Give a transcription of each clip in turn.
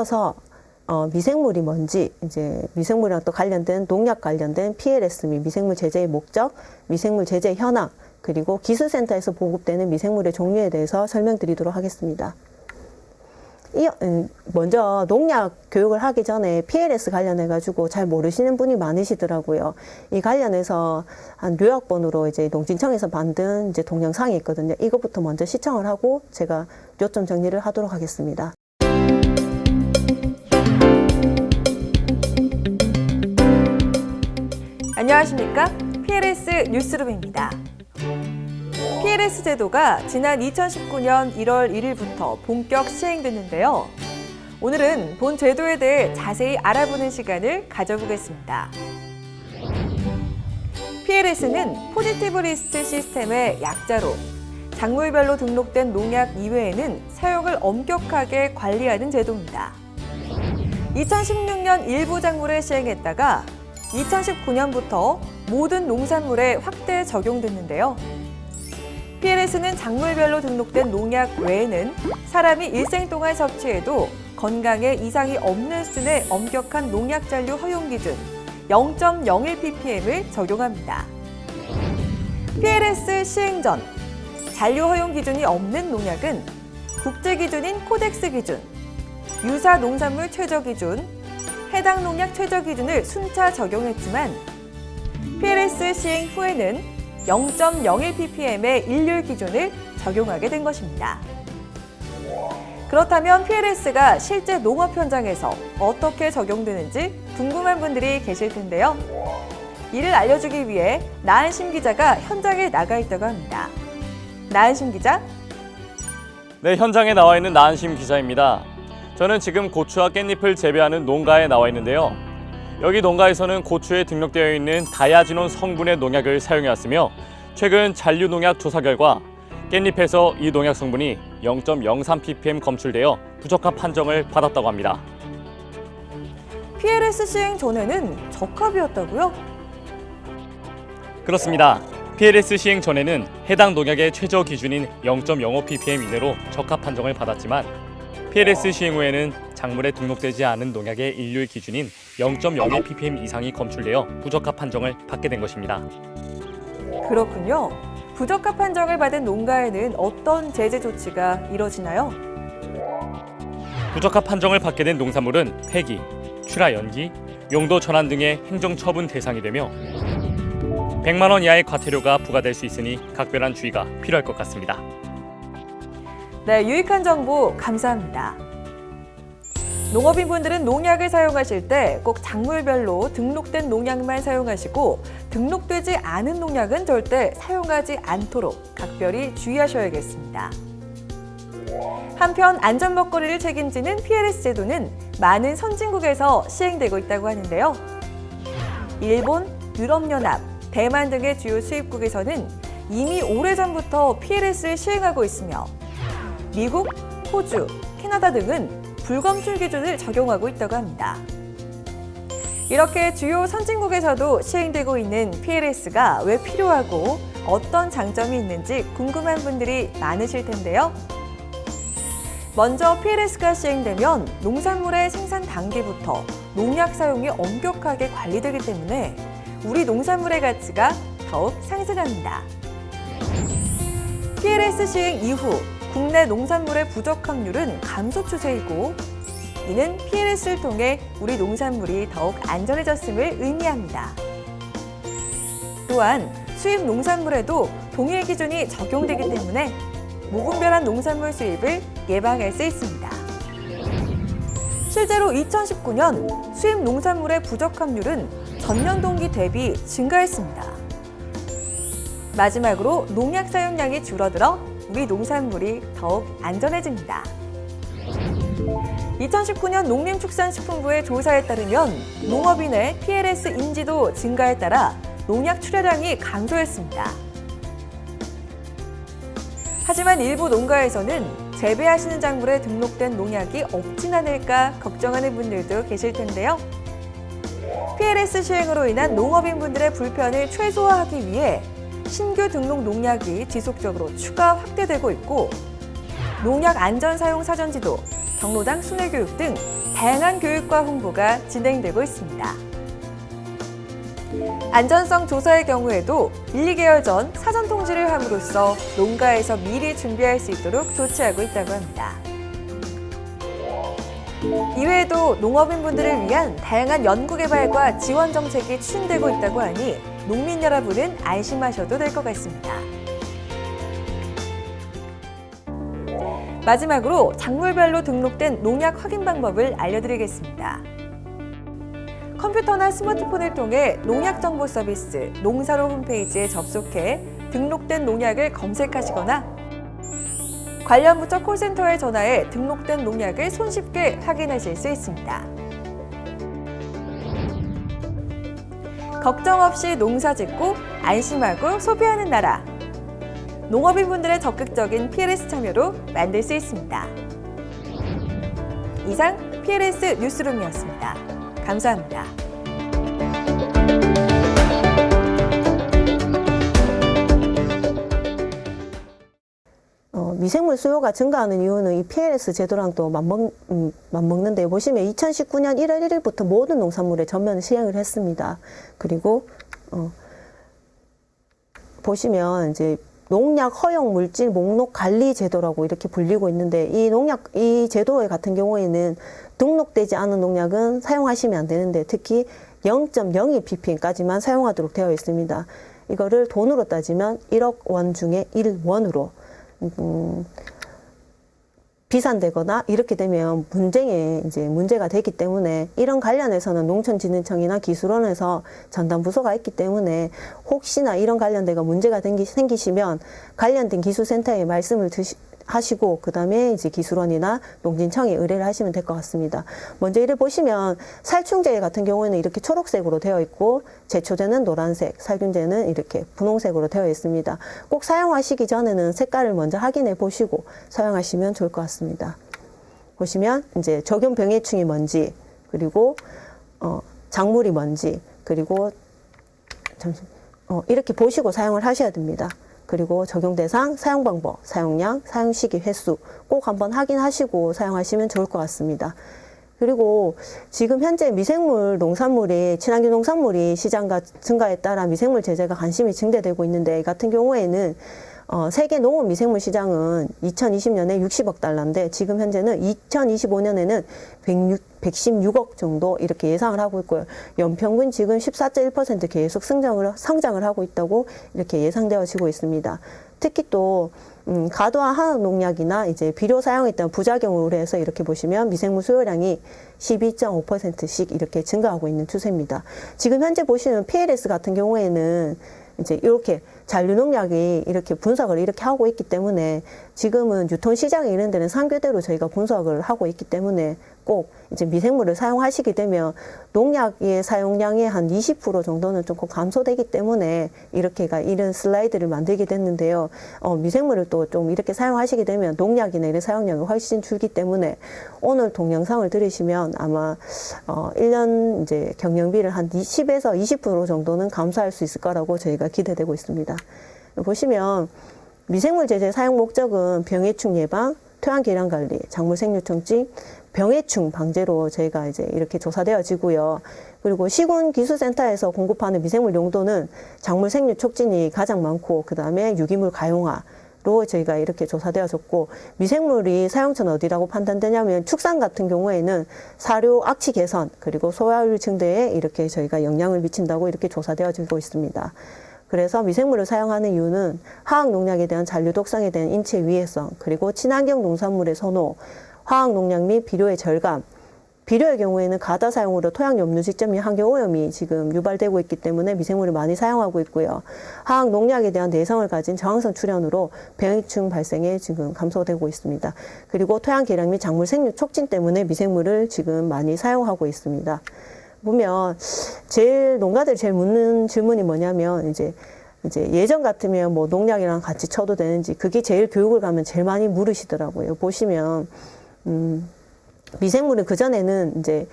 이어서 어, 미생물이 뭔지 이제 미생물이랑 또 관련된 농약 관련된 PLS 및 미생물 제재의 목적, 미생물 제재 현황 그리고 기술센터에서 보급되는 미생물의 종류에 대해서 설명드리도록 하겠습니다. 이, 음, 먼저 농약 교육을 하기 전에 PLS 관련해 가지고 잘 모르시는 분이 많으시더라고요. 이 관련해서 한 요약본으로 이제 농진청에서 만든 이제 동영상이 있거든요. 이것부터 먼저 시청을 하고 제가 요점 정리를 하도록 하겠습니다. 안녕하십니까? PLS 뉴스룸입니다. PLS 제도가 지난 2019년 1월 1일부터 본격 시행됐는데요. 오늘은 본 제도에 대해 자세히 알아보는 시간을 가져보겠습니다. PLS는 포지티브 리스트 시스템의 약자로 작물별로 등록된 농약 이외에는 사용을 엄격하게 관리하는 제도입니다. 2016년 일부 작물에 시행했다가 2019년부터 모든 농산물에 확대 적용됐는데요. PLS는 작물별로 등록된 농약 외에는 사람이 일생 동안 섭취해도 건강에 이상이 없는 수준의 엄격한 농약 잔류 허용 기준 0.01ppm을 적용합니다. PLS 시행 전 잔류 허용 기준이 없는 농약은 국제 기준인 코덱스 기준, 유사 농산물 최저 기준, 해당 농약 최저 기준을 순차 적용했지만 PLS 시행 후에는 0.01ppm의 일률 기준을 적용하게 된 것입니다. 그렇다면 PLS가 실제 농업 현장에서 어떻게 적용되는지 궁금한 분들이 계실 텐데요. 이를 알려주기 위해 나은심 기자가 현장에 나가 있다고 합니다. 나은심 기자, 네, 현장에 나와 있는 나한심 기자입니다. 저는 지금 고추와 깻잎을 재배하는 농가에 나와 있는데요. 여기 농가에서는 고추에 등록되어 있는 다야지논 성분의 농약을 사용해 왔으며 최근 잔류 농약 조사 결과 깻잎에서 이 농약 성분이 0.03ppm 검출되어 부적합 판정을 받았다고 합니다. PLS 시행 전에는 적합이었다고요? 그렇습니다. PLS 시행 전에는 해당 농약의 최저 기준인 0.05ppm 이내로 적합 판정을 받았지만 PLS 시행 후에는 작물에 등록되지 않은 농약의 일률 기준인 0.01ppm 이상이 검출되어 부적합 판정을 받게 된 것입니다. 그렇군요. 부적합 판정을 받은 농가에는 어떤 제재 조치가 이뤄지나요? 부적합 판정을 받게 된 농산물은 폐기, 출하 연기, 용도 전환 등의 행정 처분 대상이 되며 100만 원 이하의 과태료가 부과될 수 있으니 각별한 주의가 필요할 것 같습니다. 네, 유익한 정보 감사합니다. 농업인 분들은 농약을 사용하실 때 꼭 작물별로 등록된 농약만 사용하시고 등록되지 않은 농약은 절대 사용하지 않도록 각별히 주의하셔야겠습니다. 한편 안전 먹거리를 책임지는 PLS 제도는 많은 선진국에서 시행되고 있다고 하는데요. 일본, 유럽연합, 대만 등의 주요 수입국에서는 이미 오래전부터 PLS를 시행하고 있으며 미국, 호주, 캐나다 등은 불검출 기준을 적용하고 있다고 합니다. 이렇게 주요 선진국에서도 시행되고 있는 PLS가 왜 필요하고 어떤 장점이 있는지 궁금한 분들이 많으실 텐데요. 먼저 PLS가 시행되면 농산물의 생산 단계부터 농약 사용이 엄격하게 관리되기 때문에 우리 농산물의 가치가 더욱 상승합니다. PLS 시행 이후 국내 농산물의 부적합률은 감소 추세이고 이는 PLS를 통해 우리 농산물이 더욱 안전해졌음을 의미합니다. 또한 수입 농산물에도 동일 기준이 적용되기 때문에 무분별한 농산물 수입을 예방할 수 있습니다. 실제로 2019년 수입 농산물의 부적합률은 전년 동기 대비 증가했습니다. 마지막으로 농약 사용량이 줄어들어 우리 농산물이 더욱 안전해집니다. 2019년 농림축산식품부의 조사에 따르면 농업인의 PLS 인지도 증가에 따라 농약 출하량이 감소했습니다. 하지만 일부 농가에서는 재배하시는 작물에 등록된 농약이 없진 않을까 걱정하는 분들도 계실 텐데요. PLS 시행으로 인한 농업인분들의 불편을 최소화하기 위해 신규 등록 농약이 지속적으로 추가 확대되고 있고 농약 안전 사용 사전 지도, 경로당 순회 교육 등 다양한 교육과 홍보가 진행되고 있습니다. 안전성 조사의 경우에도 1, 2개월 전 사전 통지를 함으로써 농가에서 미리 준비할 수 있도록 조치하고 있다고 합니다. 이외에도 농업인분들을 위한 다양한 연구개발과 지원 정책이 추진되고 있다고 하니 농민 여러분은 안심하셔도 될 것 같습니다. 마지막으로 작물별로 등록된 농약 확인 방법을 알려드리겠습니다. 컴퓨터나 스마트폰을 통해 농약 정보 서비스 농사로 홈페이지에 접속해 등록된 농약을 검색하시거나 관련 부처 콜센터에 전화해 등록된 농약을 손쉽게 확인하실 수 있습니다. 걱정 없이 농사 짓고 안심하고 소비하는 나라. 농업인 분들의 적극적인 PLS 참여로 만들 수 있습니다. 이상 PLS 뉴스룸이었습니다. 감사합니다. 미생물 수요가 증가하는 이유는 이 PLS 제도랑 또 맞먹, 음, 맞먹는데 보시면 2019년 1월 1일부터 모든 농산물에 전면 시행을 했습니다. 그리고 어, 보시면 이제 농약 허용 물질 목록 관리 제도라고 이렇게 불리고 있는데 이 농약 이 제도에 같은 경우에는 등록되지 않은 농약은 사용하시면 안 되는데 특히 0.02 ppm까지만 사용하도록 되어 있습니다. 이거를 돈으로 따지면 1억 원 중에 1원으로 음, 비산되거나 이렇게 되면 분쟁에 이제 문제가 되기 때문에 이런 관련해서는 농촌진흥청이나 기술원에서 전담 부서가 있기 때문에 혹시나 이런 관련돼가 문제가 생기, 생기시면 관련된 기술센터에 말씀을 드시, 하시고 그다음에 이제 기술원이나 농진청에 의뢰를 하시면 될 것 같습니다. 먼저 이를 보시면 살충제 같은 경우에는 이렇게 초록색으로 되어 있고 제초제는 노란색, 살균제는 이렇게 분홍색으로 되어 있습니다. 꼭 사용하시기 전에는 색깔을 먼저 확인해 보시고 사용하시면 좋을 것 같습니다. 보시면 이제 적용 병해충이 뭔지 그리고 어, 작물이 뭔지 그리고 잠시 어, 이렇게 보시고 사용을 하셔야 됩니다. 그리고 적용 대상, 사용 방법, 사용량, 사용 시기, 횟수 꼭 한번 확인하시고 사용하시면 좋을 것 같습니다. 그리고 지금 현재 미생물 농산물이 친환경 농산물이 시장가 증가에 따라 미생물 제재가 관심이 증대되고 있는데 이 같은 경우에는 어, 세계 농업 미생물 시장은 2020년에 60억 달러인데 지금 현재는 2025년에는 106, 116억 정도 이렇게 예상을 하고 있고요. 연평균 지금 14.1% 계속 성장을, 성장을 하고 있다고 이렇게 예상되어지고 있습니다. 특히 또 음, 과도한 화학 농약이나 이제 비료 사용에 따른 부작용을 우려해서 이렇게 보시면 미생물 수요량이 12.5%씩 이렇게 증가하고 있는 추세입니다. 지금 현재 보시는 PLS 같은 경우에는 이제 이렇게 잔류농약이 이렇게 분석을 이렇게 하고 있기 때문에 지금은 유통 시장에 이런 데는 상교대로 저희가 분석을 하고 있기 때문에 꼭 이제 미생물을 사용하시게 되면 농약의 사용량의 한 20% 정도는 조금 감소되기 때문에 이렇게가 이런 슬라이드를 만들게 됐는데요. 어, 미생물을 또 좀 이렇게 사용하시게 되면 농약이나 이런 사용량이 훨씬 줄기 때문에 오늘 동영상을 들으시면 아마 어, 1년 이제 경영비를 한 10에서 20% 정도는 감소할 수 있을 거라고 저희가 기대되고 있습니다. 보시면 미생물 제재 사용 목적은 병해충 예방, 토양 계량 관리, 작물 생육 정지, 병해충 방제로 저희가 이제 이렇게 조사되어지고요. 그리고 시군 기술센터에서 공급하는 미생물 용도는 작물 생육 촉진이 가장 많고 그 다음에 유기물 가용화. 로 저희가 이렇게 조사되어졌고 미생물이 사용처는 어디라고 판단되냐면 축산 같은 경우에는 사료 악취 개선 그리고 소화율 증대에 이렇게 저희가 영향을 미친다고 이렇게 조사되어지고 있습니다. 그래서 미생물을 사용하는 이유는 화학 농약에 대한 잔류 독성에 대한 인체 위해성 그리고 친환경 농산물의 선호 화학 농약 및 비료의 절감 비료의 경우에는 가다 사용으로 토양 염류 직접 및 환경 오염이 지금 유발되고 있기 때문에 미생물을 많이 사용하고 있고요. 화학 농약에 대한 내성을 가진 저항성 출현으로 병해충 발생에 지금 감소되고 있습니다. 그리고 토양 개량 및 작물 생육 촉진 때문에 미생물을 지금 많이 사용하고 있습니다. 보면 제일 농가들 제일 묻는 질문이 뭐냐면 이제 이제 예전 같으면 뭐 농약이랑 같이 쳐도 되는지 그게 제일 교육을 가면 제일 많이 물으시더라고요. 보시면 음 미생물은 그전에는 이제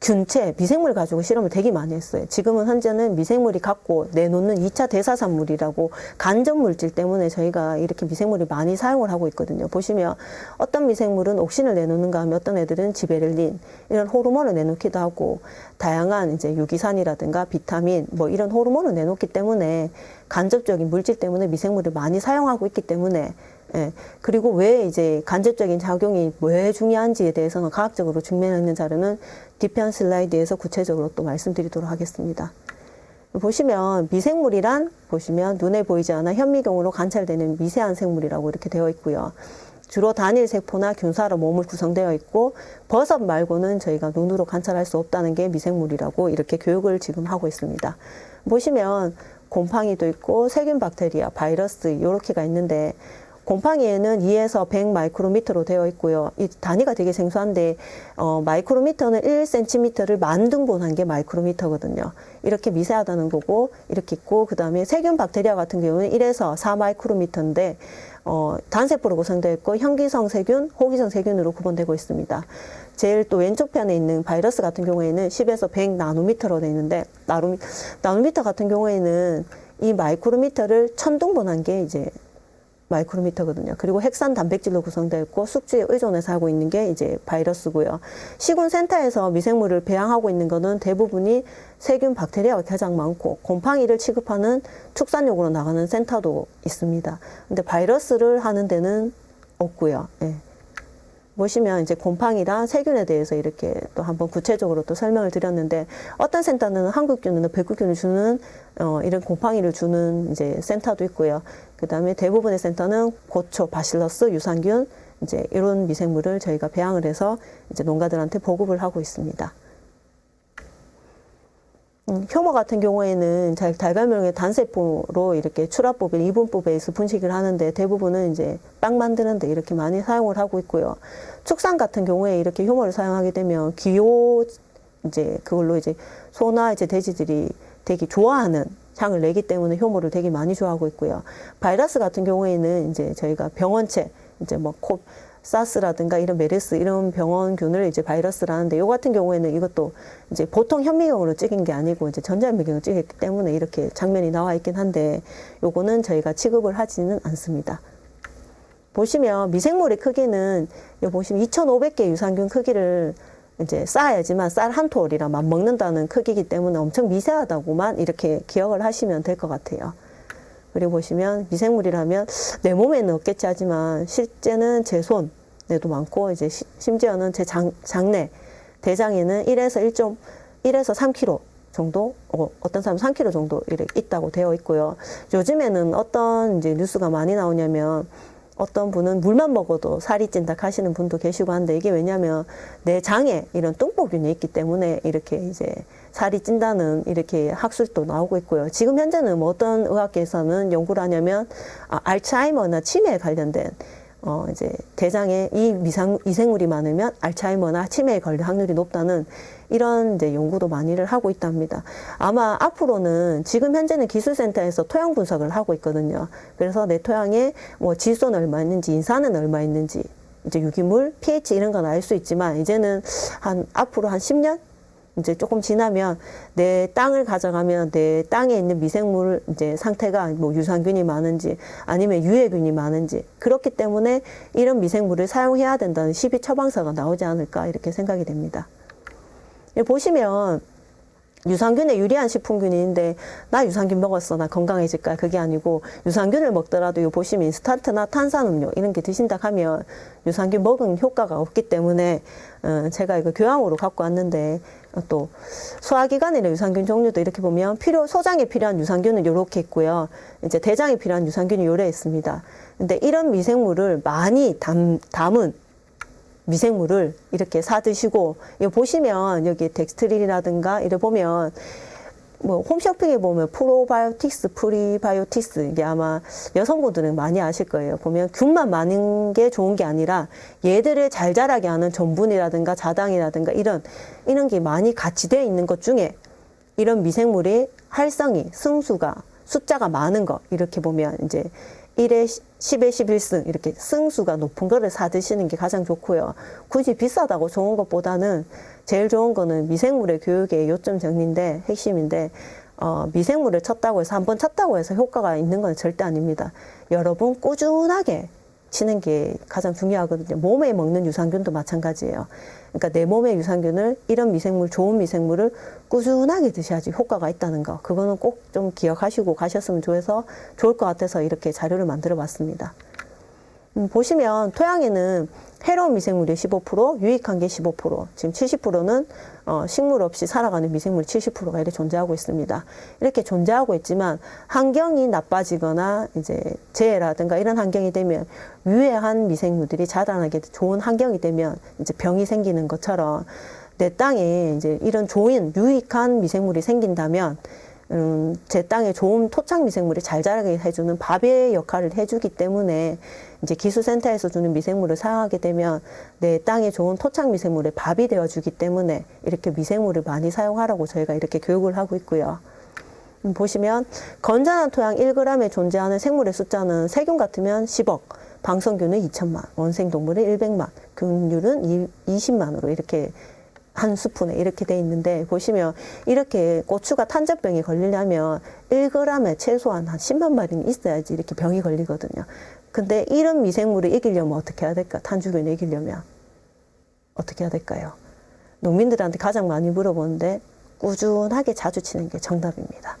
균체, 미생물 가지고 실험을 되게 많이 했어요. 지금은 현재는 미생물이 갖고 내놓는 2차 대사산물이라고 간접 물질 때문에 저희가 이렇게 미생물이 많이 사용을 하고 있거든요. 보시면 어떤 미생물은 옥신을 내놓는가 하면 어떤 애들은 지베렐린 이런 호르몬을 내놓기도 하고 다양한 이제 유기산이라든가 비타민 뭐 이런 호르몬을 내놓기 때문에 간접적인 물질 때문에 미생물을 많이 사용하고 있기 때문에 예. 그리고 왜 이제 간접적인 작용이 왜 중요한지에 대해서는 과학적으로 증명했는 자료는 뒤편 슬라이드에서 구체적으로 또 말씀드리도록 하겠습니다. 보시면 미생물이란 보시면 눈에 보이지 않아 현미경으로 관찰되는 미세한 생물이라고 이렇게 되어 있고요. 주로 단일 세포나 균사로 몸을 구성되어 있고 버섯 말고는 저희가 눈으로 관찰할 수 없다는 게 미생물이라고 이렇게 교육을 지금 하고 있습니다. 보시면 곰팡이도 있고 세균 박테리아, 바이러스 이렇게가 있는데 곰팡이에는 2에서 100 마이크로미터로 되어 있고요. 이 단위가 되게 생소한데 어, 마이크로미터는 1cm를 만 등분 한 게 마이크로미터거든요. 이렇게 미세하다는 거고 이렇게 있고 그 다음에 세균 박테리아 같은 경우는 1에서 4 마이크로미터인데 어, 단세포로 구성되어 있고 현기성 세균, 호기성 세균으로 구분되고 있습니다. 제일 또 왼쪽 편에 있는 바이러스 같은 경우에는 10에서 100 나노미터로 되어 있는데 나노미, 나노미터 같은 경우에는 이 마이크로미터를 천등분한 게 이제 마이크로미터거든요. 그리고 핵산 단백질로 구성되어 있고 숙주에 의존해서 하고 있는 게 이제 바이러스고요. 시군 센터에서 미생물을 배양하고 있는 거는 대부분이 세균, 박테리아가 가장 많고 곰팡이를 취급하는 축산용으로 나가는 센터도 있습니다. 근데 바이러스를 하는 데는 없고요. 예. 보시면 이제 곰팡이랑 세균에 대해서 이렇게 또 한번 구체적으로 또 설명을 드렸는데 어떤 센터는 한국균이나 백구균을 주는 어, 이런 곰팡이를 주는 이제 센터도 있고요. 그 다음에 대부분의 센터는 고초, 바실러스, 유산균 이제 이런 미생물을 저희가 배양을 해서 이제 농가들한테 보급을 하고 있습니다. 음, 효모 같은 경우에는 잘 달걀명의 단세포로 이렇게 출합법인 이분법에 의해서 분식을 하는데 대부분은 이제 빵 만드는데 이렇게 많이 사용을 하고 있고요. 축산 같은 경우에 이렇게 효모를 사용하게 되면 기호 이제 그걸로 이제 소나 이제 돼지들이 되게 좋아하는 향을 내기 때문에 효모를 되게 많이 좋아하고 있고요. 바이러스 같은 경우에는 이제 저희가 병원체 이제 뭐 코, 사스라든가 이런 메르스 이런 병원균을 이제 바이러스라는데 요 같은 경우에는 이것도 이제 보통 현미경으로 찍은 게 아니고 이제 전자현미경으로 찍었기 때문에 이렇게 장면이 나와 있긴 한데 요거는 저희가 취급을 하지는 않습니다. 보시면 미생물의 크기는 요 보시면 2,500개 유산균 크기를 이제 쌓아야지만 쌀 한 톨이랑만 먹는다는 크기이기 때문에 엄청 미세하다고만 이렇게 기억을 하시면 될 것 같아요. 그리고 보시면 미생물이라면 내 몸에는 없겠지 하지만 실제는 제 손에도 많고 이제 시- 심지어는 제 장, 장내 대장에는 1에서 1점 1에서 3kg 정도 어, 어떤 사람 3kg 정도 이렇게 있다고 되어 있고요. 요즘에는 어떤 이제 뉴스가 많이 나오냐면 어떤 분은 물만 먹어도 살이 찐다 하시는 분도 계시고 한데 이게 왜냐면 내 장에 이런 똥보균이 있기 때문에 이렇게 이제 살이 찐다는 이렇게 학술도 나오고 있고요. 지금 현재는 뭐 어떤 의학계에서는 연구를 하냐면 아, 알츠하이머나 치매에 관련된 어 이제 대장에 이 미상 미생물이 많으면 알츠하이머나 치매에 걸릴 확률이 높다는 이런 이제 연구도 많이를 하고 있답니다. 아마 앞으로는 지금 현재는 기술센터에서 토양 분석을 하고 있거든요. 그래서 내 토양에 뭐 질소는 얼마 있는지, 인산은 얼마 있는지, 이제 유기물, pH 이런 건 알 수 있지만 이제는 한 앞으로 한 10년 이제 조금 지나면 내 땅을 가져가면 내 땅에 있는 미생물 이제 상태가 뭐 유산균이 많은지 아니면 유해균이 많은지 그렇기 때문에 이런 미생물을 사용해야 된다는 시비 처방사가 나오지 않을까 이렇게 생각이 됩니다. 여기 보시면 유산균에 유리한 식품균인데 나 유산균 먹었어 나 건강해질까 그게 아니고 유산균을 먹더라도 요 보시면 인스턴트나 탄산음료 이런 게 드신다 하면 유산균 먹은 효과가 없기 때문에 어, 제가 이거 교양으로 갖고 왔는데 어, 또 소화기관이나 유산균 종류도 이렇게 보면 필요 소장에 필요한 유산균은 이렇게 있고요. 이제 대장에 필요한 유산균이 요래 있습니다. 근데 이런 미생물을 많이 담, 담은 미생물을 이렇게 사 드시고 이거 보시면 여기 덱스트린이라든가 이래 보면 뭐 홈쇼핑에 보면 프로바이오틱스, 프리바이오틱스 이게 아마 여성분들은 많이 아실 거예요. 보면 균만 많은 게 좋은 게 아니라 얘들을 잘 자라게 하는 전분이라든가 자당이라든가 이런 이런 게 많이 같이 되어 있는 것 중에 이런 미생물의 활성이 승수가 숫자가 많은 거 이렇게 보면 이제 1에 10에 11승 이렇게 승수가 높은 거를 사 드시는 게 가장 좋고요. 굳이 비싸다고 좋은 것보다는 제일 좋은 거는 미생물의 교육의 요점 정리인데 핵심인데 어, 미생물을 쳤다고 해서 한 번 쳤다고 해서 효과가 있는 건 절대 아닙니다. 여러 분 꾸준하게 치는 게 가장 중요하거든요. 몸에 먹는 유산균도 마찬가지예요. 그러니까 내 몸의 유산균을 이런 미생물, 좋은 미생물을 꾸준하게 드셔야지 효과가 있다는 거. 그거는 꼭 좀 기억하시고 가셨으면 좋아서 좋을 것 같아서 이렇게 자료를 만들어 봤습니다. 음, 보시면 토양에는 해로운 미생물이 15%, 유익한 게 15%, 지금 70%는 어, 식물 없이 살아가는 미생물 70%가 이렇게 존재하고 있습니다. 이렇게 존재하고 있지만 환경이 나빠지거나 이제 재해라든가 이런 환경이 되면 유해한 미생물들이 자라나게 좋은 환경이 되면 이제 병이 생기는 것처럼 내 땅에 이제 이런 좋은 유익한 미생물이 생긴다면 음, 제 땅에 좋은 토착 미생물이 잘 자라게 해주는 밥의 역할을 해주기 때문에 이제 기술센터에서 주는 미생물을 사용하게 되면 내 땅에 좋은 토착 미생물의 밥이 되어주기 때문에 이렇게 미생물을 많이 사용하라고 저희가 이렇게 교육을 하고 있고요. 음, 보시면 건전한 토양 1g에 존재하는 생물의 숫자는 세균 같으면 10억, 방성균은 2천만, 원생동물은 100만, 균율은 20만으로 이렇게 한 스푼에 이렇게 돼 있는데 보시면 이렇게 고추가 탄저병이 걸리려면 1g에 최소한 한 10만 마리는 있어야지 이렇게 병이 걸리거든요. 근데 이런 미생물을 이기려면 어떻게 해야 될까? 탄주균을 이기려면 어떻게 해야 될까요? 농민들한테 가장 많이 물어보는데 꾸준하게 자주 치는 게 정답입니다.